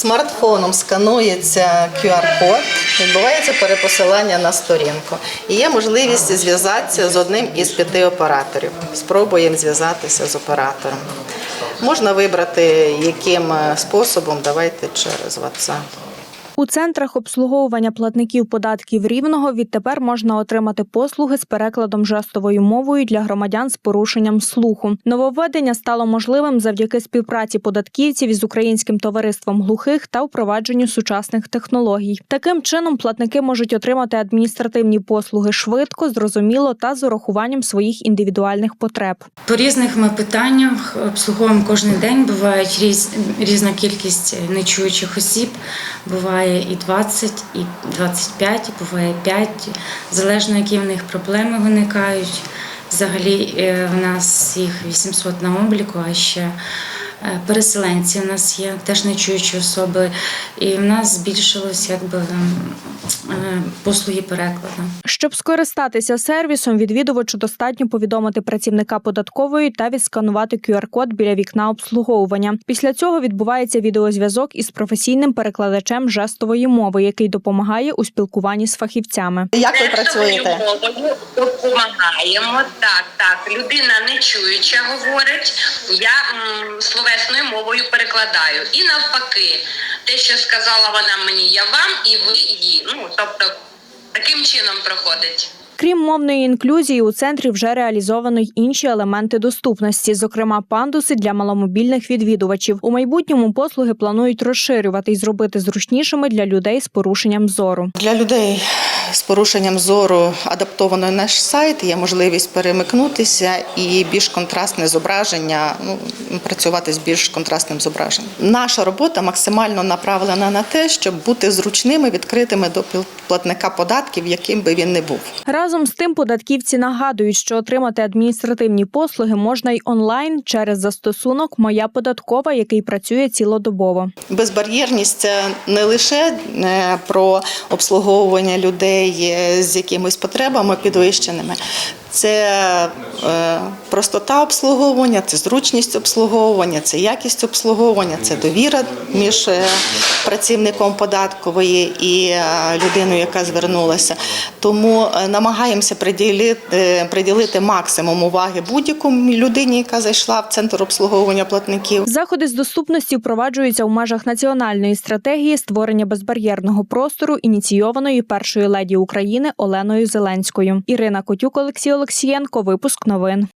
Смартфоном сканується QR-код, відбувається перепосилання на сторінку. І є можливість зв'язатися з одним із п'яти операторів. Спробуємо зв'язатися з оператором. Можна вибрати, яким способом, давайте через WhatsApp. У центрах обслуговування платників податків рівного відтепер можна отримати послуги з перекладом жестовою мовою для громадян з порушенням слуху. Нововведення стало можливим завдяки співпраці податківців із українським товариством глухих та впровадженню сучасних технологій. Таким чином платники можуть отримати адміністративні послуги швидко, зрозуміло та з урахуванням своїх індивідуальних потреб. По різних ми питаннях обслуговуємо кожен день. Бувають різ, різна кількість нечуючих осіб. Буває і 20, і 25, і буває 5, залежно які в них проблеми виникають. Взагалі е, в нас їх 800 на обліку, а ще переселенці в нас є, теж нечуючі особи. І в нас збільшилось якби е, послуги перекладу. Щоб скористатися сервісом, відвідувачу достатньо повідомити працівника податкової та відсканувати QR-код біля вікна обслуговування. Після цього відбувається відеозв'язок із професійним перекладачем жестової мови, який допомагає у спілкуванні з фахівцями. Як ви працюєте? мовою допомагаємо. Так, так. Людина не чуюча говорить. Я м, словесною мовою перекладаю. І навпаки, те, що сказала вона мені, я вам і ви їй. Ну тобто таким чином проходить. Крім мовної інклюзії, у центрі вже реалізовано й інші елементи доступності, зокрема пандуси для маломобільних відвідувачів. У майбутньому послуги планують розширювати і зробити зручнішими для людей з порушенням зору. Для людей з порушенням зору адаптований наш сайт. Є можливість перемикнутися і більш контрастне зображення, ну, працювати з більш контрастним зображенням. Наша робота максимально направлена на те, щоб бути зручними, відкритими до платника податків, яким би він не був. Разом з тим, податківці нагадують, що отримати адміністративні послуги можна й онлайн через застосунок Моя податкова, який працює цілодобово. Безбар'єрність це не лише е, про обслуговування людей е, з якимись потребами підвищеними. Це е, простота обслуговування, це зручність обслуговування, це якість обслуговування, це довіра між е, працівником податкової і е, людиною, яка звернулася. Тому намагаємося приділити, приділити максимум уваги будь-якому людині, яка зайшла в центр обслуговування платників. Заходи з доступності впроваджуються в межах національної стратегії створення безбар'єрного простору, ініційованої першою леді України Оленою Зеленською. Ірина Котюк, Олексій Олексієнко. Випуск новин.